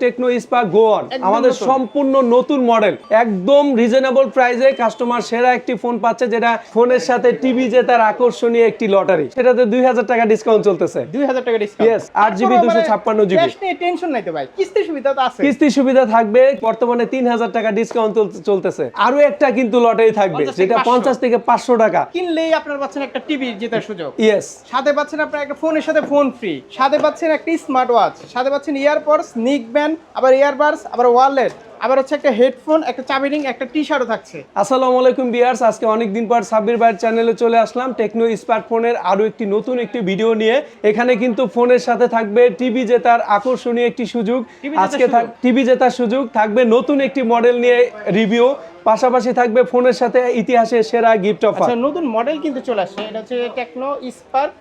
Tecno Spark Goan আমাদের সম্পূর্ণ নতুন মডেল একদম রিজনেবল প্রাইসে কাস্টমার সেরা একটি ফোন পাচ্ছে যেটা ফোনের সাথে টিভি যে তার আকর্ষণীয় একটি লটারি সেটাতে দুই হাজার টাকা ডিসকাউন্ট চলতেছে। দুই হাজার টাকা ডিসকাউন্ট Yes, 8GB 256 GB নিয়ে টেনশন নাই তো ভাই কিস্তি সুবিধা তো আছে। কিস্তি সুবিধা থাকবে বর্তমানে তিন হাজার টাকা ডিসকাউন্ট চলতেছে। আরও একটা কিন্তু লটারি থাকবে যেটা পঞ্চাশ থেকে পাঁচশো টাকা। কিনলেই আপনার পাচ্ছেন একটা টিভি জেতার সুযোগ। ইয়েস সাথে পাচ্ছেন আপনার একটা ফোনের সাথে ফোন ফ্রি সাথে পাচ্ছেন একটা স্মার্ট ওয়াচ সাথে পাচ্ছেন ইয়ারপডস নিক ব্যান্ড আবার ইয়ারবাডস আবার ওয়ালেট আবার হচ্ছে একটা হেডফোন একটা চাবি রিং একটা টি শার্টও থাকছে। আসসালামু আলাইকুম বিয়ার্স আজকে অনেকদিন পর সাব্বির ভাইয়ের চ্যানেলে চলে আসলাম। টেকনো স্মার্টফোনের আরও একটি নতুন একটি ভিডিও নিয়ে। এখানে কিন্তু ফোনের সাথে থাকবে টিভি জেতার আকর্ষণীয় একটি সুযোগ। আজকে টিভি জেতার সুযোগ। থাকবে নতুন একটি মডেল নিয়ে রিভিউ পাশাপাশি থাকবে ফোনের সাথে ইতিহাসের সেরা গিফট অফার আচ্ছা নতুন মডেল কিন্তু চলে আসছে। এটা হচ্ছে Tecno Spark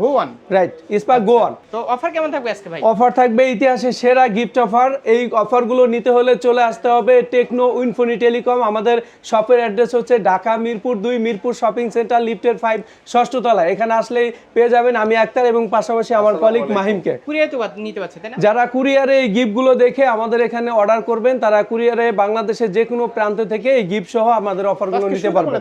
Go one right Spark Go one তো অফার কেমন থাকবে আজকে ভাই? অফার থাকবে ইতিহাসের সেরা গিফট অফার এই অফারগুলো নিতে হলে চলে আসতে হবে টেকনো উইনফোনি টেলিকম। আমাদের শপের অ্যাড্রেস হচ্ছে ঢাকা মিরপুর দুই মিরপুর শপিং সেন্টার লিফটের ফাইভ ষষ্ঠতলা এখানে আসলেই পেয়ে যাবেন আমি আক্তার এবং পাশাপাশি আমার কলিগ মাহিমকে। যারা কুরিয়ারে এই গিফটগুলো দেখে আমাদের এখানে অর্ডার করবেন তারা কুরিয়ারে বাংলাদেশের যে কোনো প্রান্ত থেকে এই গিফট সহ আমাদের অফারগুলো নিতে পারবেন।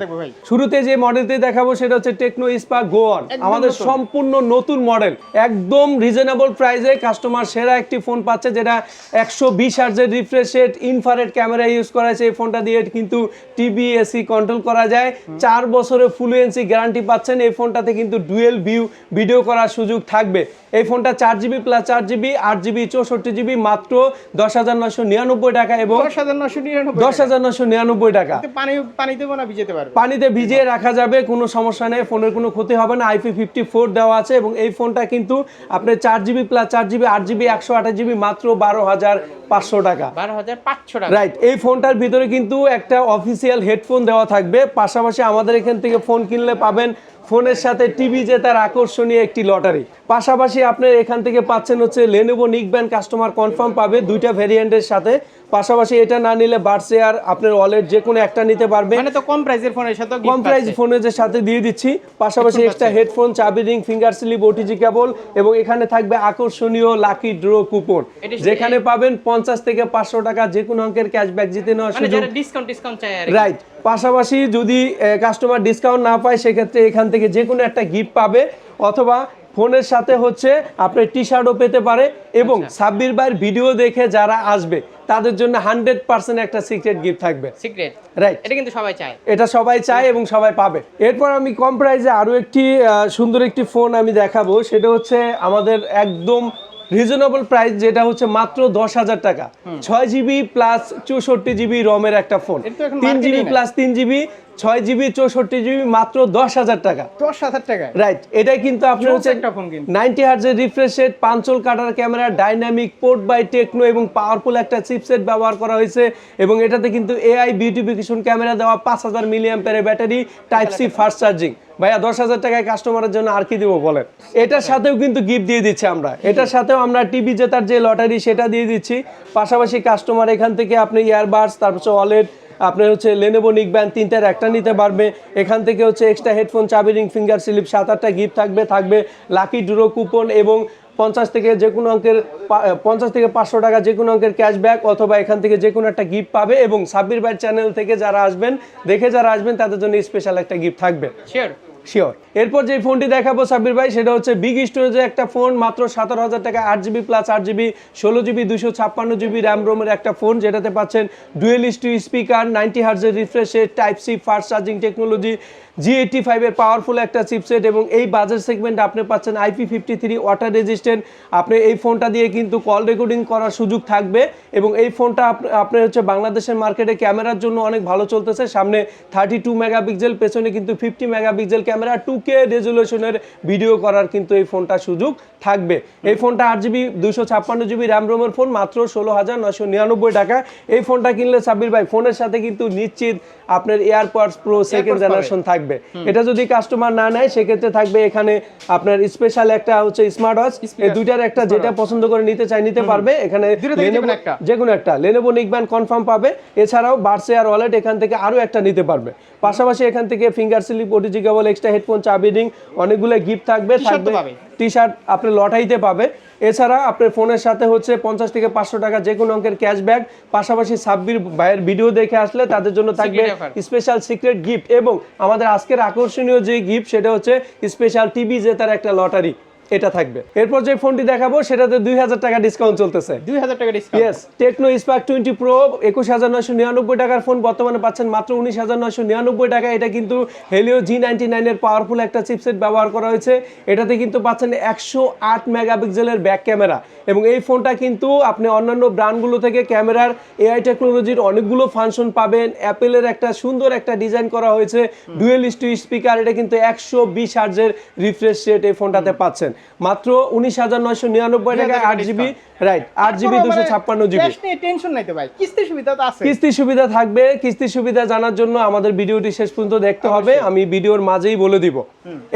শুরুতে যে মডেলটি দেখাবো সেটা হচ্ছে টেকনো স্পার্ক গোয়ান। আমাদের সম্পূর্ণ নতুন মডেল একদম রিজনেবল প্রাইসে কাস্টমার সেরা একটি ফোন পাচ্ছে যেটা একশো বিশ হার্জের রিফ্রেশ রেট ইনফারেট ক্যামেরা ইউজ করা হয়েছে এই ফোনটা দিয়ে কিন্তু টিভি এসি কন্ট্রোল করা যায়। চার বছরের ফ্লুয়েন্সি গ্যারান্টি পাচ্ছেন এই ফোনটাতে কিন্তু ডুয়েল ভিউ ভিডিও করার সুযোগ থাকবে। এই ফোনটা চার জিবি প্লাস চার জিবি আট জিবি চৌষট্টি জিবি মাত্র দশ হাজার নশো নিরানব্বই টাকা এবং দশ হাজার নশো নিরানব্বই দশ হাজার নশো নিরানব্বই টাকা। পানি পানি দেবো ভিজেতে পারবে। পানিতে ভিজিয়ে রাখা যাবে কোনো সমস্যা নেই ফোনের কোনো ক্ষতি হবে না। আইপি ফিফটি ফোর দেওয়া আছে এবং এই ফোনটা কিন্তু আপনার চার জিবি প্লাস চার জিবি আট জিবি একশো আঠাশ জিবি মাত্র বারো হাজার পাঁচশো টাকা। বারো হাজার পাঁচশো টাকা। রাইট এই ফোনটার ভিতরে কিন্তু একটা অফিসিয়াল হেডফোন দেওয়া থাকবে। পাশাপাশি আমাদের এখান থেকে ফোন কিনলে পাবেন ফোনের সাথে টিভি যে তার আকর্ষণীয় একটি লটারি। পাশাপাশি আপনার এখান থেকে পাচ্ছেন হচ্ছে লেনোভো নিকব্যান্ড কাস্টমার কনফার্ম পাবে দুইটা ভেরিয়েন্টের সাথে। পাশাপাশি এটা না নিলে বার্সেয়ার আপনার ওয়ালেট যে কোনো একটা নিতে পারবে। মানে তো কম প্রাইসের ফোনের সাথে কম প্রাইস ফোনের যে সাথে দিয়ে দিচ্ছি। পাশাপাশি এক্সট্রা হেডফোন চাবি ring finger slip OTG cable এবং এখানে থাকবে আকর্ষণীয় লাকি ড্র কুপন যেখানে পাবেন পঞ্চাশ থেকে পাঁচশো টাকা যে কোনো অঙ্কের ক্যাশব্যাক জিতে নেওয়ার মানে সুযোগ। ডিসকাউন্ট ডিসকাউন্ট রাইট পাশাপাশি যদি কাস্টমার ডিসকাউন্ট না পায় সেক্ষেত্রে এখান থেকে যে কোনো একটা গিফট পাবে অথবা ফোনের সাথে হচ্ছে আপনার টি শার্টও পেতে পারে এবং আচ্ছা। সাব্বির ভাইয়ের ভিডিও দেখে যারা আসবে তাদের জন্য হান্ড্রেড পার্সেন্ট একটা সিক্রেট গিফট থাকবে। সিক্রেট রাইট এটা কিন্তু সবাই চায়। এটা সবাই চায় এবং সবাই পাবে। এরপর আমি কম প্রাইসে আরও একটি সুন্দর একটি ফোন আমি দেখাবো সেটা হচ্ছে আমাদের একদম রিজনেবল প্রাইস যেটা হচ্ছে মাত্র দশ হাজার টাকা। ছয় জিবি প্লাস চৌষট্টি জিবি রমের একটা ফোন তিন জিবি প্লাস তিন জিবি ছয় জিবি চৌষট্টি জিবি মাত্র দশ হাজার টাকা। দশ হাজার টাকা। রাইট এটাই কিন্তু আপনার হচ্ছে একটা ফোন কিন্তু। Ninety হার্জের refresh rate punch hole cutter camera dynamic port by Tecno এবং পাওয়ারফুল একটা চিপসেট ব্যবহার করা হয়েছে এবং এটাতে কিন্তু এআই বিউটিফিকেশন ক্যামেরা দেওয়া পাঁচ হাজার milliampere battery type C fast charging ভাইয়া দশ হাজার টাকায় কাস্টমারের জন্য আর কি দিব বলেন? এটার সাথেও কিন্তু গিফট দিয়ে দিচ্ছি আমরা। এটার সাথেও আমরা টিভি জেতার যে লটারি সেটা দিয়ে দিচ্ছি। পাশাপাশি কাস্টমার এখান থেকে আপনি ইয়ারবাডস তারপর ওয়ালেট আপনার হচ্ছে লেনেবো নিক ব্যান্ড তিনটার একটা নিতে পারবে। এখান থেকে হচ্ছে এক্সট্রা হেডফোন চাবি রিং ফিঙ্গার স্লিপ সাত আটটা গিফট থাকবে থাকবে লাকি ডুরো কুপন এবং পঞ্চাশ থেকে যে কোনো অঙ্কের পঞ্চাশ থেকে পাঁচশো টাকা যে কোনো অঙ্কের ক্যাশব্যাক অথবা এখান থেকে যে কোনো একটা গিফট পাবে এবং সাব্বির ভাইয়ের চ্যানেল থেকে যারা আসবেন, দেখে যারা আসবেন, তাদের জন্য স্পেশাল একটা গিফট থাকবে। শিওর শিওর এরপর যে ফোনটি দেখাবো সাব্বির ভাই, সেটা হচ্ছে বিগ স্টোরেজের একটা ফোন, মাত্র সতেরো হাজার টাকা আট জিবি প্লাস আট জিবি, ষোলো জিবি দুশো ছাপ্পান্ন জিবি র্যাম রোমের একটা ফোন, যেটাতে পাচ্ছেন ডুয়েল স্টু স্পিকার নাইনটি হার্জের রিফ্রেশের type C fast charging technology G eighty ফাইভের পাওয়ারফুল একটা চিপসেট এবং এই বাজার সেগমেন্টে আপনি পাচ্ছেন IP fifty three water resistant আপনি এই ফোনটা দিয়ে কিন্তু কল রেকর্ডিং করার সুযোগ থাকবে এবং এই ফোনটা আপ- আপনার হচ্ছে বাংলাদেশের মার্কেটে ক্যামেরার জন্য অনেক ভালো চলতেছে। সামনে থার্টি টু মেগাপিক্সেল পেছনে কিন্তু fifty megapixel camera two K রেজলিউশনের video করার কিন্তু এই ফোনটা সুযোগ থাকবে। এই ফোনটা আট জিবি দুশো ছাপ্পান্ন জিবি র্যাম রোমের ফোন মাত্র ষোলো হাজার নশো নিরানব্বই টাকা। এই ফোনটা কিনলে সাব্বির ভাই ফোনের সাথে কিন্তু নিশ্চিত আপনার এয়ারপডস প্রো সেকেন্ড জেনারেশন থাকবে। এটা যদি কাস্টমার না নেয় সেক্ষেত্রে থাকবে এখানে আপনার স্পেশাল একটা হচ্ছে স্মার্ট ওয়াচ এই দুইটার একটা যেটা পছন্দ করে নিতে চাই নিতে পারবে। এখানে। যে কোনো একটা। লেনোভো নিকব্যান্ড কনফার্ম পাবে। এছাড়াও বার্সে আর ওয়ালেট এখান থেকে আরও একটা নিতে পারবে। পাশাপাশি এখান থেকে finger slip OTG cable extra headphone চাবি রিং অনেকগুলো গিফট থাকবে থাকবে। টি শার্ট আপনি লটাইতে পাবে। এছাড়া আপনার ফোনের সাথে হচ্ছে পঞ্চাশ থেকে পাঁচশো টাকা যে কোনো অঙ্কের ক্যাশব্যাক পাশাপাশি সাব্বির ভাইয়ের ভিডিও দেখে আসলে তাদের জন্য থাকবে স্পেশাল সিক্রেট গিফট এবং আমাদের আজকের আকর্ষণীয় যে গিফট সেটা হচ্ছে স্পেশাল টিভি জেতার একটা লটারি এটা থাকবে। এরপর যে ফোনটি দেখাবো সেটাতে দুই হাজার টাকা ডিসকাউন্ট চলতেছে। দুই হাজার টাকা discount yes Tecno Spark twenty Pro একুশ হাজার নয়শো নিরানব্বই টাকার ফোন বর্তমানে পাচ্ছেন মাত্র উনিশ হাজার নয়শো নিরানব্বই টাকা এটা কিন্তু হেলিও জি নাইনটি নাইনের পাওয়ারফুল একটা চিপসেট ব্যবহার করা হয়েছে। এটাতে কিন্তু পাচ্ছেন একশো আট মেগাপিক্সেলের ব্যাক ক্যামেরা এবং এই ফোনটা কিন্তু আপনি অন্যান্য ব্র্যান্ডগুলো থেকে ক্যামেরার এআই টেকনোলজির অনেকগুলো ফাংশন পাবেন। অ্যাপেলের একটা সুন্দর একটা ডিজাইন করা হয়েছে। ডুয়েল টু স্পিকার এটা কিন্তু একশো বিশ হার্জের রিফ্রেশ রেট এই ফোনটাতে পাচ্ছেন। মাত্র উনিশ হাজার নয়শো নিরানব্বই টাকায় আট জিবি রাইট আট জিবি দুশো ছাপ্পান্ন জিবি। টেনশন নাই তো ভাই। কিস্তির সুবিধা তো আছে। কিস্তির সুবিধা থাকবে কিস্তির সুবিধা জানার জন্য আমাদের ভিডিওটি শেষ পর্যন্ত দেখতে হবে আমি ভিডিওর মাঝেই বলে দিব।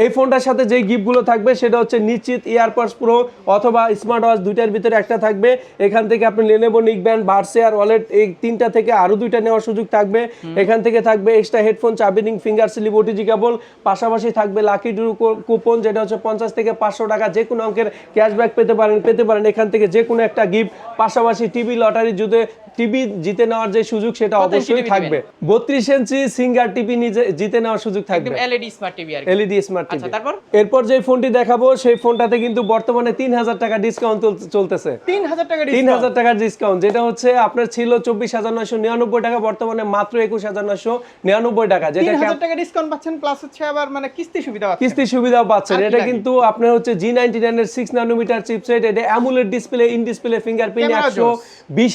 এই ফোনটার সাথে যে গিফটগুলো থাকবে সেটা হচ্ছে নিশ্চিত ইয়ারপাডস প্রো অথবা স্মার্ট ওয়াচ দুইটার ভিতরে একটা থাকবে। এখান থেকে আপনি লেনেভো নিকবেন বার্সেয়ার ওয়ালেট এই তিনটা থেকে আরও দুইটা নেওয়ার সুযোগ থাকবে। এখান থেকে থাকবে এক্সট্রা হেডফোন চাবিনিং ফিঙ্গার স্লিপ ওটিজি কেবল পাশাপাশি থাকবে লাকি ড্রু কুপন যেটা হচ্ছে পঞ্চাশ থেকে পাঁচশো টাকা। যে কোনো অঙ্কের ক্যাশব্যাক পেতে পারেন পেতে পারেন এখান থেকে যে কোনো একটা গিফট পাশাপাশি টিভি লটারির জুতে টিভি জিতে নেওয়ার যে সুযোগ সেটা অবশ্যই থাকবে। বত্রিশ ইঞ্চি সিঙ্গার টিভি নিজে জিতে নেওয়ার সুযোগ থাকবে। এলইডি স্মার্ট টিভি আর এলইডি স্মার্ট আচ্ছা টিভি। তারপর? এরপর যে ফোনটি দেখাবো সেই ফোনটাতে কিন্তু বর্তমানে তিন হাজার টাকা ডিসকাউন্ট চলতেছে। তিন হাজার টাকা তিন ডিসকাউন্ট হাজার টাকার ডিসকাউন্ট যেটা হচ্ছে আপনার ছিল চব্বিশ হাজার নয়শো নিরানব্বই টাকা বর্তমানে মাত্র একুশ হাজার নয়শো নিরানব্বই টাকা যেটা তিন কি হাজার টাকা ডিসকাউন্ট পাচ্ছেন প্লাস হচ্ছে আবার মানে কিস্তি সুবিধা পাচ্ছেন কিস্তি সুবিধাও পাচ্ছেন। এটা কিন্তু আপনার হচ্ছে জি নাইনটি নাইনের সিক্স নানোমিটার চিপসেট এটা AMOLED display in display fingerprint Camera একশো বিশ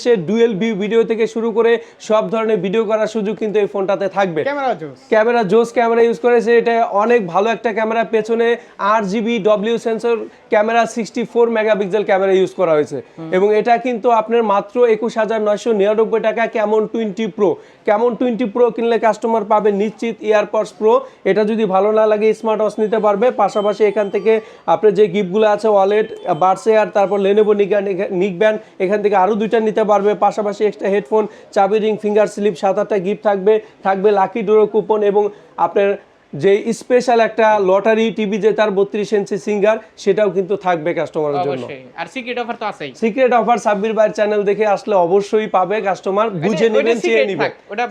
হার্সের ডুয়েল ভিউ ভিডিও থেকে শুরু করে সব ধরনের ভিডিও করার সুযোগ কিন্তু এই ফোনটাতে থাকবে। ক্যামেরা জোস। ক্যামেরা জোস ক্যামেরা ইউজ করেছে এটা অনেক ভালো একটা ক্যামেরা। পেছনে আট GB W sensor camera sixty four megapixel camera use করা হয়েছে। এবং এটা কিন্তু আপনার মাত্র একুশ হাজার নয়শো নিরানব্বই টাকা কেমন টোয়েন্টি প্রো কেমন টোয়েন্টি প্রো কিনলে কাস্টমার পাবে নিশ্চিত ইয়ারপডস প্রো এটা যদি ভালো না লাগে স্মার্ট ওয়াচ নিতে পারবে। পাশাপাশি এখান থেকে আপনার যে গিফটগুলো আছে ওয়ালেট বার্সে আর তারপর লেনেভো নিগান নিকব্যান এখান থেকে আরও দুইটা নিতে পারবে পাশাপাশি এক্সট্রা হেডফোন চাবি রিং ফিঙ্গার স্লিপ সাত আটটা গিফট থাকবে। থাকবে লাকি ডোরো কুপন এবং আপনার যে স্পেশাল একটা লটারি টিভি যে তার বত্রিশ ইঞ্চি সিঙ্গার সেটাও কিন্তু থাকবে কাস্টমারের জন্য। আর সিক্রেট অফার তো আছেই। সিক্রেট অফার সাব্বির ভাইয়ের চ্যানেল দেখে আসলে অবশ্যই পাবে কাস্টমার বুঝে নেবেন চেয়ে নেবেন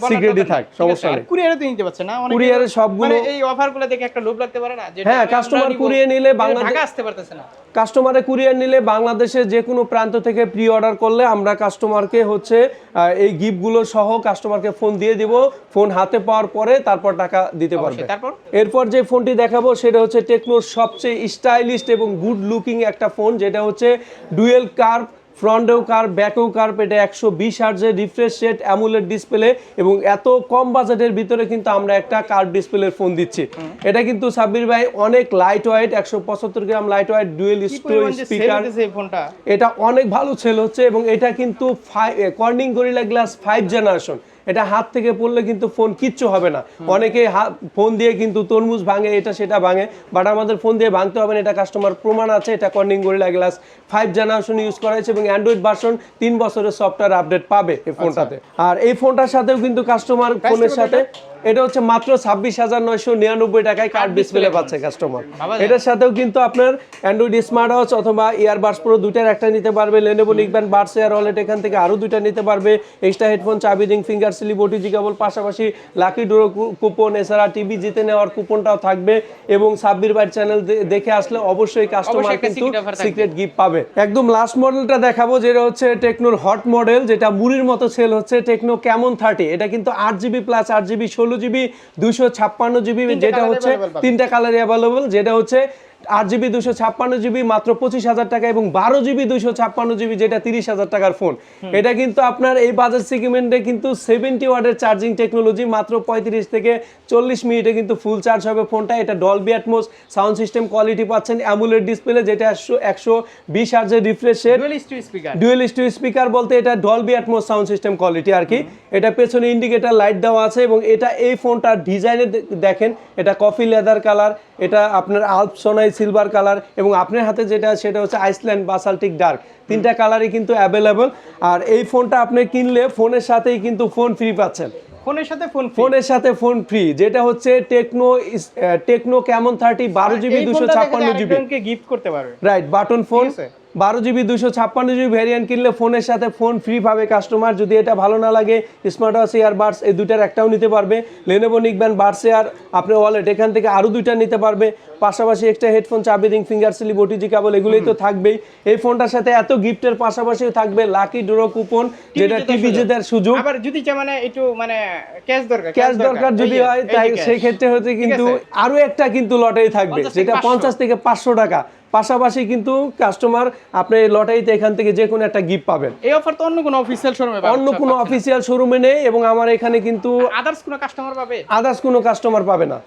সিক্রেটই থাক। সমস্যা নেই। কুরিয়ারে তো নিতে পারছে না। অনেকে কুরিয়ারে তো- সবগুলো- মানে এই অফারগুলো দেখে একটা লোভ লাগতে পারে না হ্যাঁ, customer কুরিয়ে নিলে বাংলাদেশ- ঢাকা আসতে পারতেছে না। কাস্টমারে কুরিয়ার নিলে বাংলাদেশের যে কোনো প্রান্ত থেকে প্রি অর্ডার করলে আমরা কাস্টমারকে হচ্ছে এই গিফটগুলো সহ কাস্টমারকে ফোন দিয়ে দিব। ফোন হাতে পাওয়ার পরে তারপর টাকা দিতে পারবে। তারপর? এরপর যে ফোনটি দেখাবো সেটা হচ্ছে টেকনোর সবচেয়ে স্টাইলিশ এবং গুড লুকিং একটা ফোন যেটা হচ্ছে ডুয়েল কার্ভ ফ্রন্টেও কার ব্যাকেও কার পেটে একশো বিশ হার্জের রিফ্রেশ রেট অ্যামুলেট ডিসপ্লে এবং এত কম বাজেটের ভিতরে কিন্তু আমরা একটা কার ডিসপ্লের ফোন দিচ্ছি। এটা কিন্তু সাব্বির ভাই অনেক লাইট ওয়াইট একশো পঁচাত্তর gram light weight dual stereo speaker এটা অনেক ভালো সেল হচ্ছে এবং এটা কিন্তু Corning Gorilla Glass five generation এটা হাত থেকে পড়লে কিন্তু ফোন কিচ্ছু হবে না। অনেকে ফোন দিয়ে কিন্তু তরমুজ ভাঙে এটা সেটা ভাঙে বাট আমাদের ফোন দিয়ে ভাঙতে হবে না এটা কাস্টমার প্রমাণ আছে এটা Corning Gorilla Glass five generation use করা হয়েছে এবং অ্যান্ড্রয়েড ভার্সন তিন বছরের সফটওয়্যার আপডেট পাবে এই ফোনটাতে। আর এই ফোনটার সাথেও কিন্তু কাস্টমার ফোনের সাথে এটা হচ্ছে মাত্র ছাব্বিশ হাজার নয়শো নিরানব্বই টাকায় কার্ড ডিসপ্লে পাচ্ছে কাস্টমার এটার সাথেও কিন্তু আপনার অ্যান্ড্রয়েড স্মার্ট ওয়াচ অথবা ইয়ারবাডস প্রো দুইটার একটা নিতে পারবে লেনেভো লিখবেন বাডস এয়ার ওয়ালেট এখান থেকে আরও দুইটা নিতে পারবে এক্সট্রা হেডফোন চাবি ring finger slip OTG cable পাশাপাশি লাকি ডোরো কুপন এছাড়া টিভি জিতে নেওয়ার কুপনটাও থাকবে এবং সাব্বির বাইর চ্যানেল দেখে আসলে অবশ্যই কাস্টমার কিন্তু। সিক্রেট গিফট পাবে। একদম লাস্ট মডেলটা দেখাবো যেটা হচ্ছে টেকনোর হট মডেল যেটা মুড়ির মতো সেল হচ্ছে টেকনো কেমন থার্টি এটা কিন্তু আট জিবি প্লাস আট জিবি ষোলো জিবি দুশো ছাপ্পান্ন জিবি যেটা হচ্ছে তিনটা কালার অ্যাভেলেবল যেটা হচ্ছে আট জিবি দুশো ছাপ্পান্ন জিবি মাত্র পঁচিশ হাজার টাকা এবং বারো জিবি দুশো ছাপ্পান্ন জিবি যেটা তিরিশ হাজার টাকার ফোন। এটা কিন্তু আপনার এই বাজার সেগমেন্টে কিন্তু সেভেন্টি ওয়ার্ডের চার্জিং টেকনোলজি মাত্র পঁয়ত্রিশ থেকে চল্লিশ মিনিটে কিন্তু ফুল চার্জ হবে ফোনটা। এটা Dolby Atmos sound system quality পাচ্ছেন অ্যামুলেট ডিসপ্লে যেটা একশো একশো বিশ হার্জের রিফ্রেশ ডুয়েল স্টু স্পিকার বলতে এটা Dolby Atmos sound system quality আর কি। এটা পেছনে ইন্ডিকেটার লাইট দেওয়া আছে এবং এটা এই ফোনটার ডিজাইনে দেখেন এটা কফি লেদার কালার এটা আপনার আলপ সোনাই সিলভার কালার এবং আপনার হাতে যেটা সেটা হচ্ছে আইসল্যান্ড বাসাল্টিক ডার্ক তিনটা কালারই কিন্তু অ্যাভেলেবল আর এই ফোনটা আপনি কিনলে ফোনের সাথেই কিন্তু ফোন ফ্রি পাচ্ছেন। ফোনের সাথে ফোন ফোনের সাথে ফোন ফ্রি যেটা হচ্ছে টেকনো টেকনো ক্যামন থার্টি বারো জিবি দুশো ছাপ্পান্ন জিবি গিফট করতে পারবে। Right button phone. বারো জিবি দুশো ছাপ্পান্ন জিবি ভ্যারিয়েন্ট কিনলে ফোনের সাথে ফোন ফ্রি পাবে কাস্টমার যদি এটা ভালো না লাগে স্মার্ট ওয়াচ এয়ার বাডস এই দুইটার একটাও নিতে পারবে। লেনোভো নিকবেন বাডস এয়ার আপনার ওয়ালেট এখান থেকে আরও দুইটা নিতে পারবে। পাশাপাশি এক্সট্রা হেডফোন চাবি ring finger slip OTG cable এগুলোই তো থাকবেই। এই ফোনটার সাথে এত গিফটের পাশাপাশিও থাকবে লাকি ড্র কুপন যেটা টিভি। জেতার সুযোগ। আবার যদি মানে একটু মানে ক্যাশ দরকার ক্যাশ দরকার। যদি হয় তাই। সেই ক্ষেত্রে হচ্ছে কিন্তু। আরও একটা কিন্তু লটারি থাকবে 50 যেটা পঞ্চাশ থেকে পাঁচশো টাকা। পাশাপাশি কিন্তু কাস্টমার আপনি লটারিতে এখান থেকে যে কোনো একটা গিফট পাবেন। এই অফার তো অন্য কোনো অফিসিয়াল শোরুমে অন্য কোনো অফিসিয়াল শোরুমে নেই এবং আমার এখানে কিন্তু আদার্স কোনো কাস্টমার পাবে? আদার্স কোনো কাস্টমার পাবে না।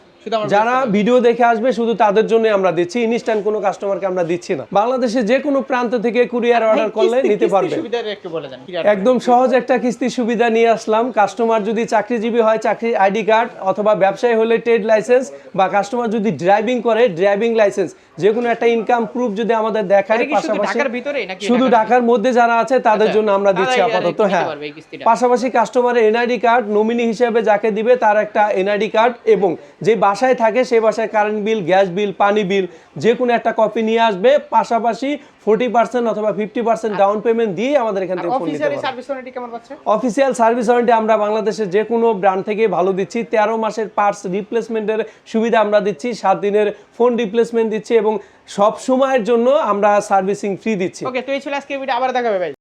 যারা ভিডিও দেখে আসবে শুধু তাদের জন্য আমরা দিচ্ছি। ইনস্ট্যান্ট কোনো কাস্টমারকে আমরা দিচ্ছি না। বাংলাদেশে যে কোনো প্রান্ত থেকে কুরিয়ার অর্ডার করলে নিতে পারবে। একদম সহজ একটা কিস্তি সুবিধা নিয়ে আসলাম। কাস্টমার যদি চাকরিজীবী হয় চাকরির আইডি কার্ড অথবা ব্যবসায়ী হলে ট্রেড লাইসেন্স বা কাস্টমার যদি ড্রাইভিং করে ড্রাইভিং লাইসেন্স যে কোনো একটা ইনকাম প্রুফ যদি আমাদের দেখায় শুধু পাশাপাশি। শুধু ঢাকার মধ্যে যারা আছে তাদের আচ্ছা, জন্য আমরা দিচ্ছি আপাতত হ্যাঁ। পাশাপাশি কাস্টমারের এনআইডি কার্ড নমিনি হিসেবে যাকে দিবে তার একটা এনআইডি কার্ড এবং যে বাসায় থাকে সেই বাসায় কারেন্ট বিল গ্যাস বিল পানি বিল যে কোনো একটা কপি নিয়ে আসবে পাশাপাশি ফোর্টি পার্সেন্ট অথবা ফিফটি পার্সেন্ট ডাউন পেমেন্ট দিয়ে আমাদের এখান থেকে অফিসিয়ালি সার্ভিস ওয়ারেন্টি কেমন পাচ্ছে? অফিসিয়াল সার্ভিস ওয়ারেন্টি আমরা বাংলাদেশের যে কোনো ব্র্যান্ড থেকে ভালো দিচ্ছি। তেরো মাসের পার্টস রিপ্লেসমেন্টের সুবিধা আমরা দিচ্ছি সাত দিনের ফোন রিপ্লেসমেন্ট দিচ্ছি এবং সব সময়ের জন্য আমরা সার্ভিসিং ফ্রি দিচ্ছি। ওকে তো এই ছিল আজকে ভিডিও আবার দেখাবে ভাই।